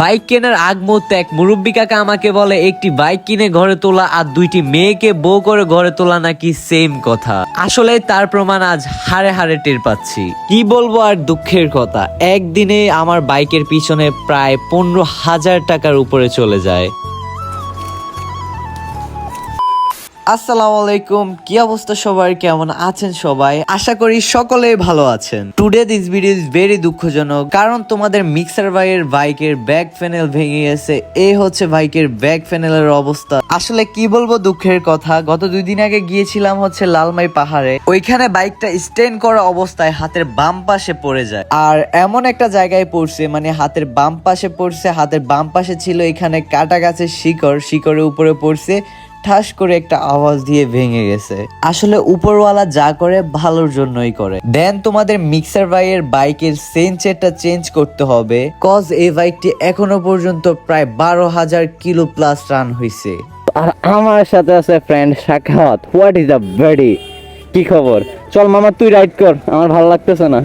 Bike কেনার আগ মুহূর্তে এক মুরব্বী কাকা আমাকে বলে, একটি বাইক কিনে ঘরে তোলা আর দুইটি মেয়েকে বউ করে ঘরে তোলা নাকি সেম কথা? আসলে তার প্রমাণ আজ হারে হারে টের পাচ্ছি। কি বলব আর দুঃখের কথা, একদিনে আমার বাইকের পিছনে প্রায় পনেরো হাজার টাকার উপরে চলে যায়। আসসালামু আলাইকুম, কি অবস্থা সবার? কেমন আছেন সবাই? আশা করি সকলে ভালো আছেন। Today this video is very দুঃখজনক, কারণ তোমাদের মিক্সার ভাইয়ের বাইকের ব্যাক প্যানেল ভেঙে গেছে। এই হচ্ছে বাইকের ব্যাক প্যানেলের অবস্থা। আসলে কি বলব দুঃখের কথা, গত দুই দিন আগে গিয়েছিলাম হচ্ছে লালমাই পাহাড়ে। ওইখানে বাইকটা স্ট্যান্ড করা অবস্থায় হাতের বাম পাশে পড়ে যায়। আর এমন একটা জায়গায় পড়ছে মানে হাতের বাম পাশে পড়ছে, হাতের বাম পাশে ছিল এখানে কাটা গাছের শিকড়, শিকড়ের উপরে পড়ছে। ঠাস করে একটা আওয়াজ দিয়ে ভেঙে গেছে। আসলে উপরওয়ালা যা করে, ভালোর জন্যই করে। দেন তোমাদের মিক্সার ভাইয়ের বাইকের সেন্সেরটা চেঞ্জ করতে হবে। কজ এই বাইকটি এখনও পর্যন্ত প্রায় বারো হাজার কিলো প্লাস রান হয়েছে আর আমার সাথে আছে friend Sakhawat. What is the buddy কি খবর? চল মামা, তুই রাইড কর। আমার ভালো লাগতেছে না।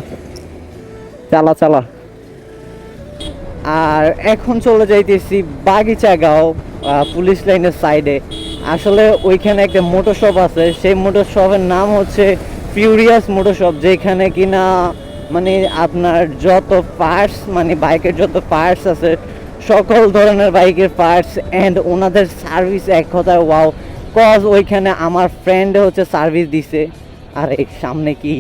চালা চালা। আর এখন চলে যাইতেছি বাগিচা গাঁও পুলিশ লাইনের সাইডে আসলে ওইখানে একটা মোটর শপ আছে। সেই মোটর শপের নাম হচ্ছে ফিউরিয়াস মোটর শপ যেখানে কিনা মানে আপনার যত পার্টস মানে বাইকের যত পার্টস আছে, সকল ধরনের বাইকের পার্টস অ্যান্ড ওনাদের সার্ভিস এক কথায় ওয়াও কজ ওইখানে আমার ফ্রেন্ড হচ্ছে সার্ভিস দিছে। আর এই সামনে কি?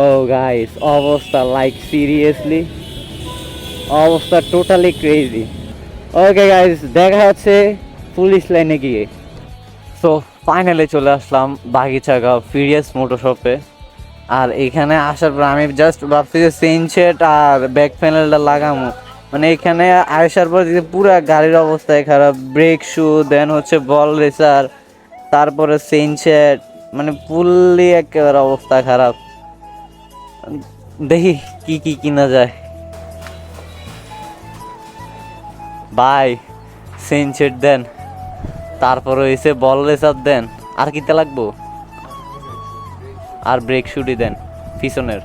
ও গাইস অবস্থা লাইক সিরিয়াসলি অবস্থা টোটালি ক্রেজি ওকে গাইস দেখা হচ্ছে পুলিশ লাইনে গিয়ে। সো ফাইনালি চলে আসলাম বাগিচাগাঁও ফিরিয়াস মোটর শপে আর এখানে আসার পর আমি জাস্ট ভাবছি যে সেট আর ব্যাক প্যানেলটা লাগামো। মানে এখানে আসার পর দেখি পুরা গাড়ির অবস্থায় খারাপ ব্রেক শু দেন হচ্ছে বল রেসার তারপরে সেট মানে ফুললি একেবারে অবস্থা খারাপ। দেখি কি কি কিনা যায়। বাই সেট দেন তারপরে হয়েছে বল রেসার দেন। আর কিতে লাগবো? আর ব্রেক শুটি দেন পিছনের।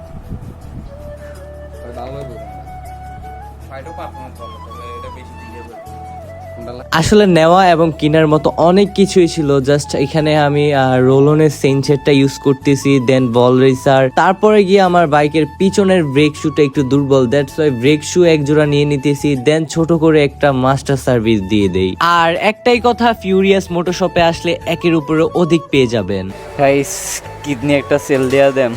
আসলে নেওয়া এবং কেনার মতো অনেক কিছুই ছিল। জাস্ট এখানে আমি রোলনের সেন্সারটা ইউজ করতেছি দেন বল রেসার তারপরে গিয়ে আমার বাইকের পিছনের ব্রেক শুটা একটু দুর্বল। দ্যাটস ওয়াই ব্রেক শু এক জোড়া নিয়ে নিতেছি দেন ছোট করে একটা মাস্টার সার্ভিস দিয়ে দেই। আর একটাই কথা ফিউরিয়াস মোটর শপে আসলে একের উপরে অধিক পেয়ে যাবেন। গাইস কিডনি একটা সেল দেয়া দেন।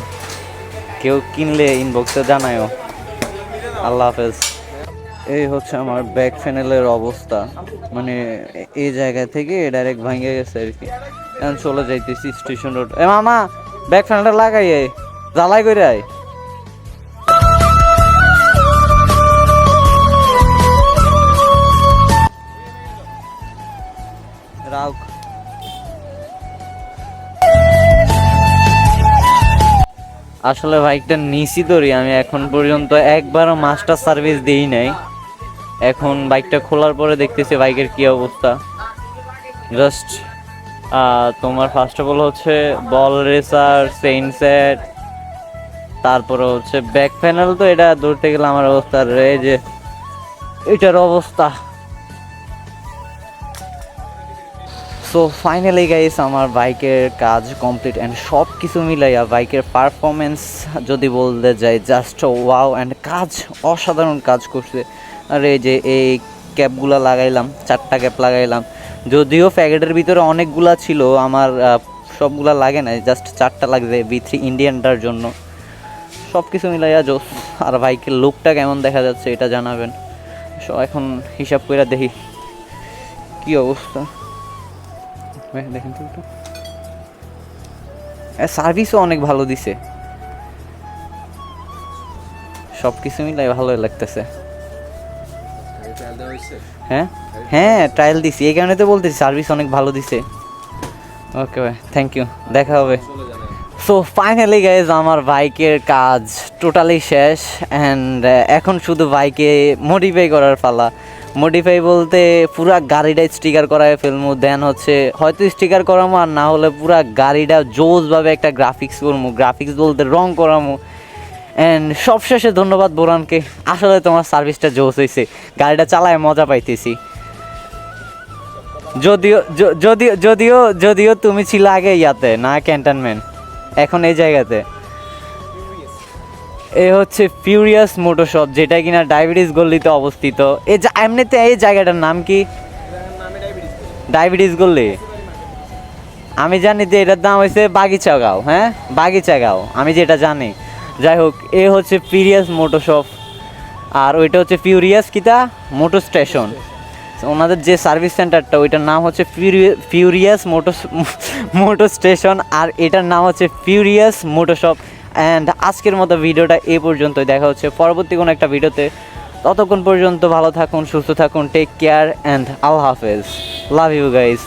কেউ কিনলে ইনবক্সে জানায়ও। আল্লাহ হাফেজ। এই হচ্ছে আমার ব্যাক ফ্যানেলের অবস্থা। মানে এই জায়গা থেকে ডাইরেক্ট ভাঙে গেছে আর কি। এখন চলে যাইতেছি স্টেশন রোড এ মামা ব্যাক প্যানেলটা লাগাই। জ্বালাই করে আয়। আসলে বাইকটা নিছি তোরই আমি এখন পর্যন্ত একবারও মাস্টার সার্ভিস দিই নাই। এখন বাইকটা খোলার পরে দেখতেছি বাইকের কি অবস্থা। জাস্ট তোমার ফার্স্ট অফ অল হচ্ছে বল রেসার সেট তারপরে হচ্ছে ব্যাক প্যানেল তো এটা ধরতে গেলে আমার অবস্থা রে যে এটার অবস্থা। সো ফাইনালি গাইস আমার বাইকের কাজ কমপ্লিট অ্যান্ড সব কিছু মিলাইয়া বাইকের পারফরমেন্স যদি বলতে যাই জাস্ট ওয়াও অ্যান্ড কাজ অসাধারণ কাজ করছে। আর যে এই ক্যাপগুলো লাগাইলাম, চারটা ক্যাপ লাগাইলাম। যদিও প্যাকেটের ভিতরে অনেকগুলা ছিল, আমার সবগুলা লাগে না জাস্ট চারটা লাগবে বি থ্রি ইন্ডিয়ানটার জন্য। সব কিছু মিলাইয়া জোস, আর বাইকের লুকটা কেমন দেখা যাচ্ছে এটা জানাবেন। সো এখন হিসাব করে দেখি, কি অবস্থা। দেখেন তো সার্ভিসও অনেক ভালো দিছে। সব কিছু মিলাই ভালোই লাগতেছে। হ্যাঁ? হ্যাঁ ট্রায়াল দিছি। এই কারণে তো বলতেছি সার্ভিস অনেক ভালো দিছে। ওকে ভাই থ্যাংক ইউ দেখা হবে। সো ফাইনালি গাইজ আমার বাইকের কাজ টোটালি শেষ অ্যান্ড এখন শুধু বাইকে মডিফাই করার পালা। মডিফাই বলতে পুরা গাড়িটা স্টিকার করায় ফেলমু দেন হচ্ছে হয়তো স্টিকার করামো আর না হলে পুরা গাড়িটা জোসভাবে একটা গ্রাফিক্স করব গ্রাফিক্স বলতে রং করামো। অ্যান্ড সবশেষে ধন্যবাদ বোরানকে। আসলে তোমার সার্ভিসটা জোস হয়েছে গাড়িটা চালায় মজা পাইতেছি। যদিও যদিও যদিও যদিও তুমি ছিল আগে ইয়াতে, না ক্যান্টনমেন্ট। এখন এই জায়গাতে। এ হচ্ছে ফিউরিয়াস মোটোশপ যেটা কিনা ডায়াবেটিস গল্লিতে অবস্থিত। এই এমনিতে এই জায়গাটার নাম কি? ডায়াবেটিস গল্লি? আমি জানি যে এটার দাম হয়েছে বাগিচা গাঁও হ্যাঁ? বাগিচা গাঁও আমি যেটা জানি। যাই হোক, এ হচ্ছে ফিউরিয়াস মোটোশপ আর ওইটা হচ্ছে ফিউরিয়াস কিতা মোটর স্টেশন ওনাদের যে সার্ভিস সেন্টারটা ওইটার নাম হচ্ছে ফিউরিয়াস মোটর মোটর স্টেশন আর এটার নাম হচ্ছে ফিউরিয়াস মোটোশপ অ্যান্ড আজকের মতো ভিডিওটা এ পর্যন্তই। দেখা হচ্ছে পরবর্তী কোনো একটা ভিডিওতে। ততক্ষণ পর্যন্ত ভালো থাকুন, সুস্থ থাকুন টেক কেয়ার অ্যান্ড আল্লাহ হাফেজ। Love you guys